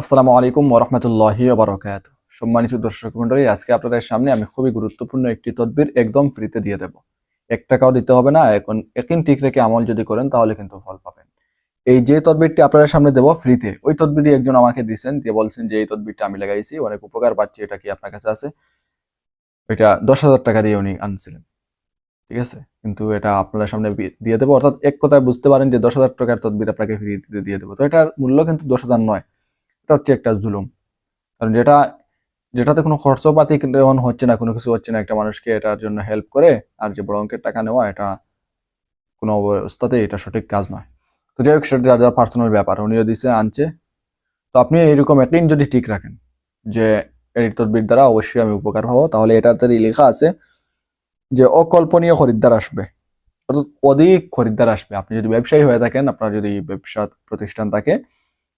আসসালামু আলাইকুম ওরহমতুল্লাহি বারকাত সম্মানিত দর্শক মন্ডলী আজকে আপনাদের সামনে আমি খুবই গুরুত্বপূর্ণ একটি তদবির একদম ফ্রিতে দিয়ে দেব। এক টাকাও দিতে হবে না, এখন একদিন ঠিক রেখে আমল যদি করেন তাহলে কিন্তু ফল পাবেন। এই যে তদবিরটি আপনাদের সামনে দেবো ফ্রিতে, ওই তদবিরটি একজন আমাকে দিয়েছেন, দিয়ে বলছেন যে এই তদবিরটা আমি লাগাইছি, অনেক উপকার পাচ্ছি, এটা কি আপনার কাছে আছে? এটা দশ হাজার টাকা দিয়ে উনি আনছিলেন। ঠিক আছে? কিন্তু এটা আপনাদের সামনে দিয়ে দেবো, অর্থাৎ এক কথায় বুঝতে পারেন যে দশ হাজার টাকার তদবির আপনাকে ফ্রিতে দিয়ে দেবো। তো এটার মূল্য কিন্তু দশ হাজার নয়। এটা হচ্ছে একটা জুলুম। কারণ যেটা, যেটাতে কোনো খরচপাতি যেমন হচ্ছে না, কোনো কিছু হচ্ছে না, একটা মানুষকে এটার জন্য হেল্প করে, আর যে বড় অঙ্কের টাকা নেওয়া, এটা কোনো অবস্থাতেই এটা সঠিক কাজ নয়। তো যাই হোক, সেটা যার যার পার্সোনাল ব্যাপার উনিও দিছে আনছে, তো আপনি এইরকম একদিন যদি ঠিক রাখেন যে এই তদবির দ্বারা অবশ্যই আমি উপকার পাবো তাহলে এটাতে লেখা আছে যে, অকল্পনীয় খরিদ্দার আসবে। অধিক খরিদ্দার আসবে। আপনি যদি ব্যবসায়ী হয়ে থাকেন, আপনার যদি ব্যবসা প্রতিষ্ঠান থাকে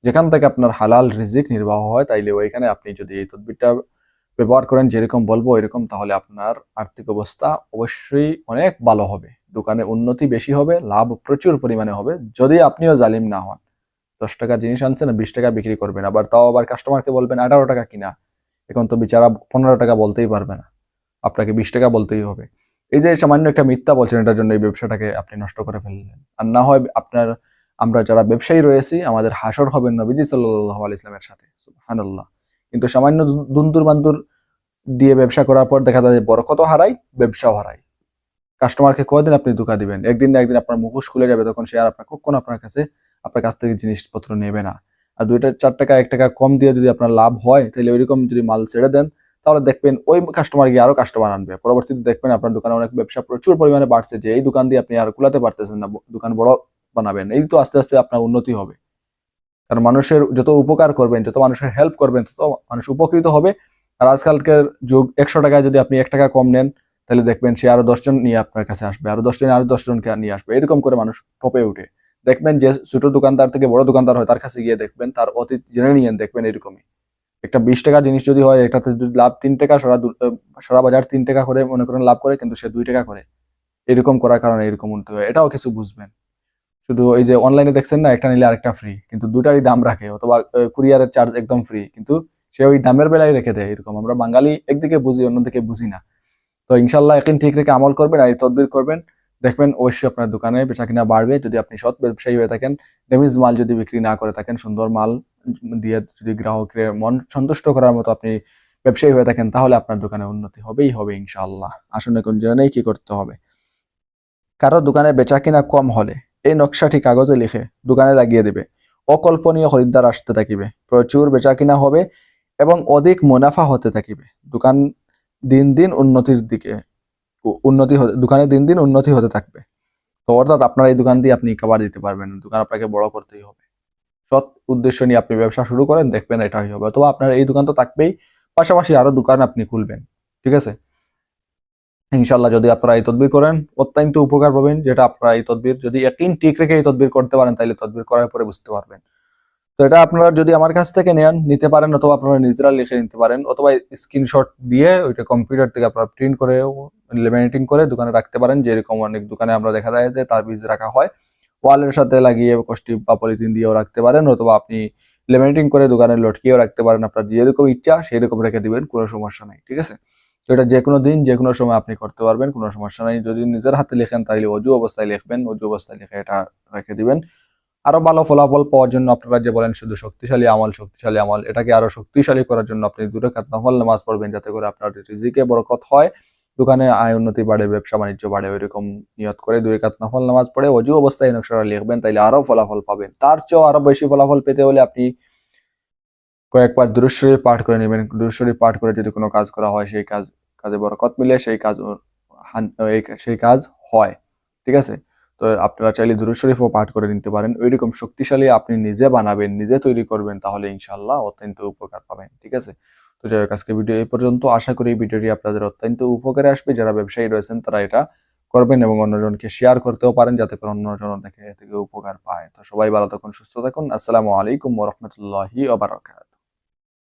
যেখান থেকে আপনার হালাল রিজিক নির্বাহ হয়, তাইলে ওইখানে আপনি যদি এই তদবিরটা ব্যবহার করেন, যেরকম বলব এরকম তাহলে আপনার আর্থিক অবস্থা অবশ্যই অনেক ভালো হবে। দোকানে উন্নতি বেশি হবে, লাভ প্রচুর পরিমাণে হবে। যদি আপনিও জালিম না হন, দশ টাকা জিনিস আনছেন, বিশ টাকা বিক্রি করবেন, আবার তাও আবার কাস্টমারকে বলবেন, আঠারো টাকা কিনা? এখন তো বিচারা পনেরো টাকা বলতেই পারবে না। আপনাকে বিশ টাকা বলতেই হবে। এই যে সামান্য একটা মিথ্যা বলছেন, এটার জন্য এই ব্যবসাটাকে আপনি নষ্ট করে ফেললেন। আর না হয় আপনার আমরা যারা ব্যবসায়ী রয়েছি, আমাদের হাসর হবেন নবীজি সাল্লাহ ইসলামের সাথে। সুবহানাল্লাহ। কিন্তু সামান্য দুন্দুর বান্দুর দিয়ে ব্যবসা করার পর দেখা যায় বরকত হারাই ব্যবসাও হারাই কাস্টমারকে কয়দিন আপনি ধোকা দিবেন? একদিন না একদিন আপনার মুখোশ খুলে যাবে তখন সে আর আপনার কখনো আপনার কাছে, আপনার কাছ থেকে জিনিসপত্র নেবে না। আর দুইটা, চার টাকা, এক টাকা কম দিয়ে যদি আপনার লাভ হয়, তাহলে ওইরকম যদি মাল ছেড়ে দেন, তাহলে দেখবেন ওই কাস্টমার গিয়ে আরও কাস্টমার আনবে। পরবর্তীতে দেখবেন আপনার দোকানে অনেক ব্যবসা প্রচুর পরিমাণে বাড়ছে, যে এই দোকান দিয়ে আপনি আর কুলাতে পারতেছেন না। দোকান বড় বানাবেন, এই তো আস্তে আস্তে আপনার উন্নতি হবে। কারণ মানুষের যত উপকার করবেন, যত মানুষের হেল্প করবেন, তত মানুষ উপকৃত হবে। আর আজকালকার যুগ, একশো টাকায় যদি আপনি এক টাকা কম নেন, তাহলে দেখবেন সে আরও দশজন নিয়ে আপনার কাছে আসবে, আরও দশজন, আরও দশজনকে নিয়ে আসবে। এরকম করে মানুষ টপে উঠে। দেখবেন যে ছোট দোকানদার থেকে বড় দোকানদার হয়, তার কাছে গিয়ে দেখবেন, তার অতীত জেনে নিয়েন, দেখবেন এরকমই। একটা বিশ টাকার জিনিস যদি হয়, এটাতে যদি লাভ তিন টাকা, সারা সারা বাজার তিন টাকা করে মনে করেন লাভ করে, কিন্তু সে দুই টাকা করে। এরকম করার কারণে এরকম উন্নতি হয়। এটাও কিছু বুঝবেন। শুধু এই যে অনলাইনে দেখছেন না, একটা নিলে আরেকটা ফ্রি কিন্তু দুটারই দাম রাখে, অথবা কুরিয়ারের চার্জ একদম ফ্রি কিন্তু সে ওই দামের বেলায় রেখে দেয় এরকম। আমরা বাঙালি একদিকে বুঝি, অন্যদিকে বুঝি না। তো ইনশাল্লাহ এখন ঠিক রেখে আমল করবেন আর তদবির করবেন। দেখবেন অবশ্যই আপনার দোকানে বেচা কিনা বাড়বে। যদি আপনি সৎ ব্যবসায়ী হয়ে থাকেন ড্যামেজ মাল যদি বিক্রি না করে থাকেন, সুন্দর মাল দিয়ে যদি গ্রাহকের মন সন্তুষ্ট করার মতো আপনি ব্যবসায়ী হয়ে থাকেন, তাহলে আপনার দোকানে উন্নতি হবেই হবে ইনশাআল্লাহ। আসলে কোন জন্য কি করতে হবে? কারও দোকানে বেচা কিনা কম হলে এই নকশাটি কাগজে লিখে দোকানে লাগিয়ে দেবে। অকল্পনীয় খরিদ্দার আসতে থাকিবে। প্রচুর বেচা কিনা হবে এবং অধিক মুনাফা হতে থাকিবে। দোকান দিন দিন উন্নতির দিকে উন্নতি হতে, দোকানে দিন দিন উন্নতি হতে থাকবে। তো অর্থাৎ আপনার এই দোকান দিয়ে আপনি খাবার দিতে পারবেন দোকান আপনাকে বড় করতেই হবে। সৎ উদ্দেশ্য নিয়ে আপনি ব্যবসা শুরু করেন, দেখবেন এটাই হবে। অথবা আপনার এই দোকান তো থাকবেই, পাশাপাশি আরও দোকান আপনি খুলবেন। ঠিক আছে? ইনশাল্লাহ যদি আপনারা এই তদবির করেন, অত্যন্ত উপকার পাবেন। যেটা আপনারা এই তদবির যদি একদিন ঠিক রেখে এই তদবির করতে পারেন, তাহলে তদবির করার পরে বুঝতে পারবেন। তো এটা আপনারা যদি আমার কাছ থেকে নেন, নিতে পারেন অথবা আপনারা নিজেরা লিখে নিতে পারেন, অথবা স্ক্রিনশট দিয়ে ওইটা কম্পিউটার থেকে আপনারা প্রিন্ট করে লেমিনেটিং করে দোকানে রাখতে পারেন। যেরকম অনেক দোকানে আমরা দেখা যায় যে তার বীজ রাখা হয়, ওয়ালের সাথে লাগিয়ে কষ্টি বা পলিথিন দিয়েও রাখতে পারেন, অথবা আপনি লেমিনেটিং করে দোকানে লটকিয়েও রাখতে পারেন। আপনার যেরকম ইচ্ছা সেই রকম রেখে দিবেন, কোনো সমস্যা নেই, ঠিক আছে? তো এটা যে কোনো দিন যে কোনো সময় আপনি করতে পারবেন, কোনো সমস্যা নাই। যদি নিজের হাতে লেখেন, তাহলে অজু অবস্থায় লিখবেন, অজু অবস্থায় লিখে এটা রেখে দিবেন। আরও ভালো ফলাফল পাওয়ার জন্য আপনারা যে বলেন শুধু শক্তিশালী আমল শক্তিশালী আমল, এটাকে আরও শক্তিশালী করার জন্য আপনি দূরে কাত নফল নামাজ পড়বেন, যাতে করে আপনার রিজিকে বরকত হয়। দোকানে আয় উন্নতি বাড়ে, ব্যবসা বাণিজ্য বাড়ে, ওইরকম নিয়ত করে দুই কাত নফল নামাজ পড়ে অজু অবস্থায় এই নকশাটা লিখবেন, তাইলে আরও ফলাফল পাবেন। তার চেয়েও আরও বেশি ফলাফল পেতে হলে আপনি কয়েকবার দুরুশ্বরী পাঠ করে নেবেন। দুরুশ্বরী পাঠ করে যদি কোনো কাজ করা হয়, সেই কাজ, কাজে বরকত মিলে সেই কাজ সেই কাজ হয়। ঠিক আছে? তো আপনারা চাইলে দুরুদ শরীফও পাঠ করে নিতে পারেন। ওইরকম শক্তিশালী আপনি নিজে বানাবেন, নিজে তৈরি করবেন, তাহলে ইনশাল্লাহ অত্যন্ত উপকার পাবেন। ঠিক আছে? তো যাই হোক, আজকে ভিডিও এই পর্যন্ত। আশা করি ভিডিওটি আপনাদের অত্যন্ত উপকারে আসবে। যারা ব্যবসায়ী রয়েছেন, তারা এটা করবেন এবং অন্যজনকে শেয়ার করতেও পারেন, যাতে করে অন্যজন দেখে, থেকে উপকার পায়। তো সবাই ভালো থাকুন, সুস্থ থাকুন। আসসালামু আলাইকুম ওরহমতুল্লাহি ওবারাকাত